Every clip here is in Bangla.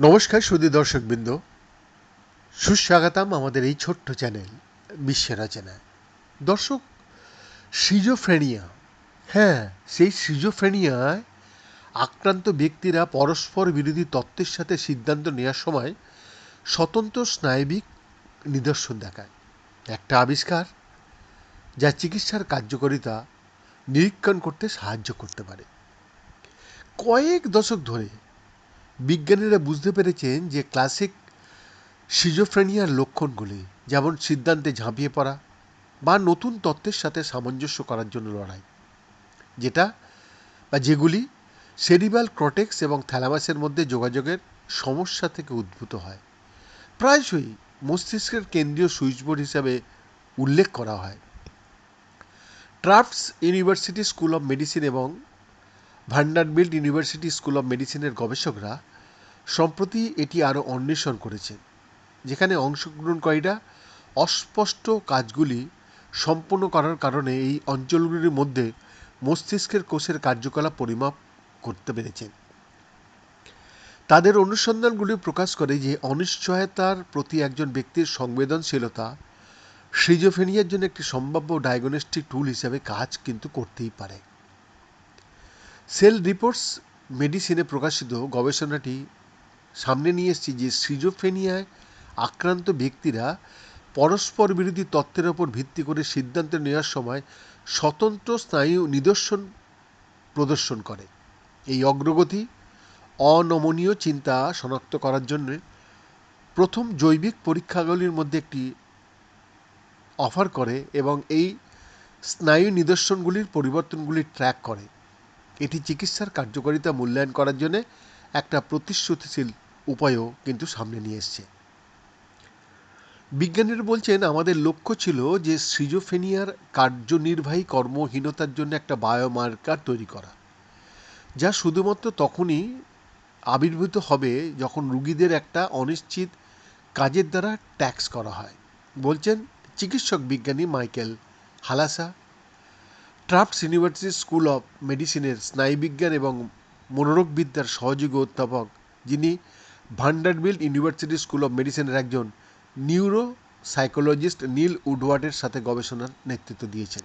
নমস্কার সুদী দর্শকবৃন্দ। সুস্বাগতম আমাদের এই ছোট্ট চ্যানেল বিশ্বের রচনায় দর্শক সিজোফ্রেনিয়া হ্যাঁ সেই সিজোফ্রেনিয়ায় আক্রান্ত ব্যক্তিরা পরস্পর বিরোধী তত্ত্বের সাথে সিদ্ধান্ত নেওয়ার সময় স্বতন্ত্র স্নায়বিক নিদর্শন দেখায়। একটা আবিষ্কার, যা চিকিৎসার কার্যকারিতা নিরীক্ষণ করতে সাহায্য করতে পারে। কয়েক দশক ধরে বিজ্ঞানীরা বুঝতে পেরেছেন যে ক্লাসিক সিজোফ্রেনিয়ার লক্ষণগুলি, যেমন সিদ্ধান্তে ঝাঁপিয়ে পড়া বা নতুন তত্ত্বের সাথে সামঞ্জস্য করার জন্য লড়াই, যেটা বা যেগুলি সেরিবাল ক্রটেক্স এবং থ্যালামাসের মধ্যে যোগাযোগের সমস্যা থেকে উদ্ভূত হয়। প্রায়শই মস্তিষ্কের কেন্দ্রীয় সুইচবোর্ড হিসাবে উল্লেখ করা হয়। Tufts University School of Medicine এবং ভান্ডারবিল্ট ইউনিভার্সিটি স্কুল অফ মেডিসিনের গবেষকরা সম্প্রতি এটি আরও অন্বেষণ করেছেন, যেখানে অংশগ্রহণকারীরা অস্পষ্ট কাজগুলি সম্পন্ন করার কারণে এই অঞ্চলগুলির মধ্যে মস্তিষ্কের কোষের কার্যকলাপ পরিমাপ করতে পেরেছেন। তাদের অনুসন্ধানগুলি প্রকাশ করে যে অনিশ্চয়তার প্রতি একজন ব্যক্তির সংবেদনশীলতা সিজোফেনিয়ার জন্য একটি সম্ভাব্য ডায়াগনস্টিক টুল হিসাবে কাজ কিন্তু করতেই পারে। সেল রিপোর্টস মেডিসিনে প্রকাশিত গবেষণাটি সামনে নিয়ে এসেছে যে সিজোফেনিয়ায় আক্রান্ত ব্যক্তিরা পরস্পর বিরোধী তত্ত্বের ওপর ভিত্তি করে সিদ্ধান্ত নেওয়ার সময় স্বতন্ত্র স্নায়ু নিদর্শন প্রদর্শন করে। এই অগ্রগতি, অনমনীয় চিন্তা শনাক্ত করার জন্য প্রথম জৈবিক পরীক্ষাগুলির মধ্যে একটি অফার করে এবং এই স্নায়ু নিদর্শনগুলির পরিবর্তনগুলি ট্র্যাক করে। এটি চিকিৎসার কার্যকারিতা মূল্যায়ন করার জন্য একটা প্রতিশ্রুতিশীল উপায়ও কিন্তু সামনে নিয়ে এসছে। বিজ্ঞানীরা বলছেন, আমাদের লক্ষ্য ছিল যে সিজোফেনিয়ার কার্যনির্বাহী কর্মহীনতার জন্য একটা বায়োমার্কার তৈরি করা, যা শুধুমাত্র তখনই আবির্ভূত হবে যখন রুগীদের একটা অনিশ্চিত কাজের দ্বারা ট্যাক্স করা হয়। বলছেন চিকিৎসক বিজ্ঞানী Michael Halassa Tufts University School of মেডিসিনের স্নায়ুবিজ্ঞান এবং মনোরোগবিদ্যার সহযোগী অধ্যাপক যিনি ভান্ডারবিল্ট ইউনিভার্সিটি স্কুল অফ মেডিসিনের একজন নিউরো সাইকোলজিস্ট নীল উডওয়ার্ডের সাথে গবেষণার নেতৃত্ব দিয়েছেন।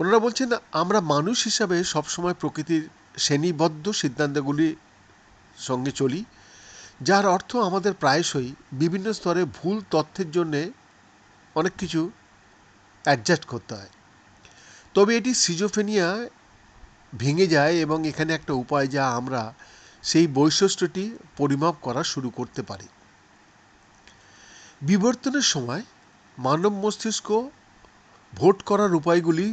ওনারা বলছেন, আমরা মানুষ হিসাবে সবসময় প্রকৃতির শ্রেণীবদ্ধ সিদ্ধান্তগুলির সঙ্গে চলি, যার অর্থ আমাদের প্রায়শই বিভিন্ন স্তরে ভুল তথ্যের জন্যে অনেক কিছু অ্যাডজাস্ট করতে হয়। তবে এটি সিজোফেনিয়া ভেঙে যায় এবং এখানে একটা উপায় যা আমরা সেই বৈশিষ্ট্যটি পরিমাপ করা শুরু করতে পারি। বিবর্তনের সময় মানব মস্তিষ্ক ভোট করার উপায়গুলি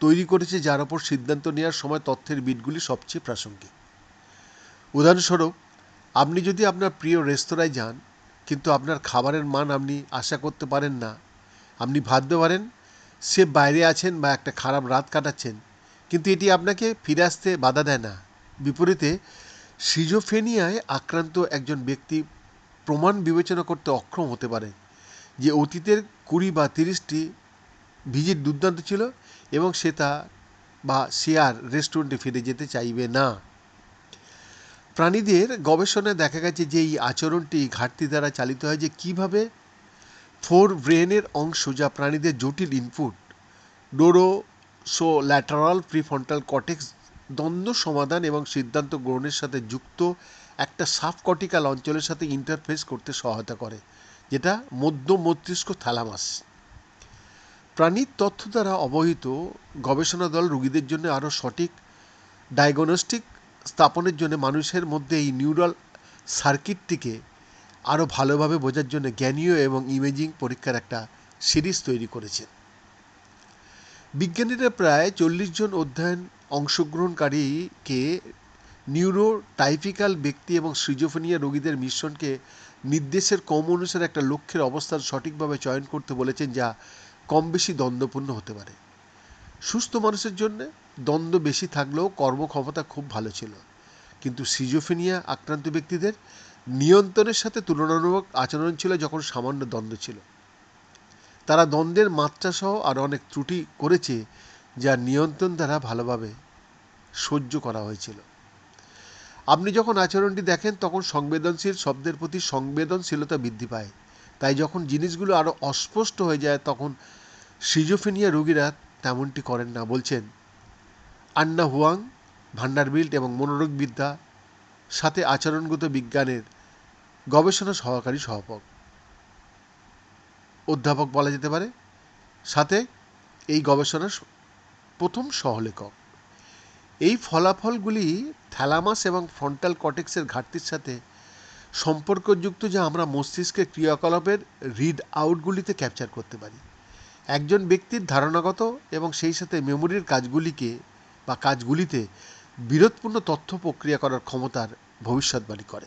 তৈরি করেছে যার ওপর সিদ্ধান্ত নেওয়ার সময় তথ্যের বিটগুলি সবচেয়ে প্রাসঙ্গিক। উদাহরণস্বরূপ, আপনি যদি আপনার প্রিয় রেস্তোরাঁয় যান, কিন্তু আপনার খাবারের মান আপনি আশা করতে পারেন না আপনি ভাবতে পারেন, সে বাইরে আছেন বা একটা খারাপ রাত কাটাচ্ছেন, কিন্তু এটি আপনাকে ফিরে আসতে বাধা দেয় না। বিপরীতে সিজোফেনিয়ায় আক্রান্ত একজন ব্যক্তি প্রমাণ বিবেচনা করতে অক্ষম হতে পারে, যে অতীতের কুড়ি বা তিরিশটি ভিজিট দুর্দান্ত ছিল এবং সে তা বা সে আর রেস্টুরেন্টে ফিরে যেতে চাইবে না। প্রাণীদের গবেষণায় দেখা গেছে যে এই আচরণটি ঘাটতি দ্বারা চালিত হয় যে কীভাবে ফোর ব্রেনের অংশ যা প্রাণীদের জটিল input dorsolateral prefrontal cortex দ্বন্দ্ব সমাধান এবং সিদ্ধান্ত গ্রহণের সাথে যুক্ত একটা সাবকর্টিক্যাল অঞ্চলের সাথে ইন্টারফেস করতে সহায়তা করে, যেটা মধ্য মস্তিষ্ক থ্যালামাস প্রাণীর তথ্য দ্বারা অবহিত গবেষণা দল রোগীদের জন্য আরও সঠিক ডায়াগনস্টিক স্থাপনের জন্য মানুষের মধ্যে এই নিউরাল সার্কিটটিকে আরও ভালোভাবে বোঝার জন্য জ্ঞানীয় এবং ইমেজিং পরীক্ষার একটা সিরিজ তৈরি করেছেন। বিজ্ঞানীরা প্রায় চল্লিশ জন অধ্যয়ন অংশগ্রহণকারীকে নিউরোটাইপিক্যাল ব্যক্তি এবং সিজোফেনিয়া রোগীদের মিশ্রণকে নির্দেশের কম অনুসারে একটা লক্ষ্যের অবস্থান সঠিকভাবে চয়ন করতে বলেছেন, যা কম বেশি দ্বন্দ্বপূর্ণ হতে পারে। সুস্থ মানুষের জন্য দ্বন্দ্ব বেশি থাকলেও কর্মক্ষমতা খুব ভালো ছিল। কিন্তু সিজোফেনিয়া আক্রান্ত ব্যক্তিদের নিয়ন্ত্রণের সাথে তুলনামূলক আচরণ ছিল যখন সামান্য দ্বন্দ্ব ছিল। তারা দ্বন্দ্বের মাত্রা সহ আর অনেক ত্রুটি করেছে যা নিয়ন্ত্রণ দ্বারা ভালোভাবে সহ্য করা হয়েছিল। আপনি যখন আচরণটি দেখেন, তখন সংবেদনশীল শব্দের প্রতি সংবেদনশীলতা বৃদ্ধি পায়। তাই যখন জিনিসগুলো আরও অস্পষ্ট হয়ে যায়, তখন সিজোফিনিয়া রোগীরা তেমনটি করেন না, বলছেন, আন্না হুয়াং, ভান্ডারবিল্ট এবং মনোরোগবিদ্যা সাথে আচরণগত বিজ্ঞানের গবেষণা সহকারী সহপক। অধ্যাপক বলা যেতে পারে। সাথে এই গবেষণার প্রথম সহলেখক। এই ফলাফলগুলি থ্যালামাস এবং ফ্রন্টাল কটেক্সের ঘাটতির সাথে সম্পর্কযুক্ত যা আমরা মস্তিষ্কের ক্রিয়াকলাপের রিড আউটগুলিতে ক্যাপচার করতে পারি। একজন ব্যক্তির ধারণাগত এবং সেই সাথে মেমোরির কাজগুলিকে বা কাজগুলিতে বিরোধপূর্ণ তথ্য প্রক্রিয়া করার ক্ষমতার ভবিষ্যৎবাণী করে।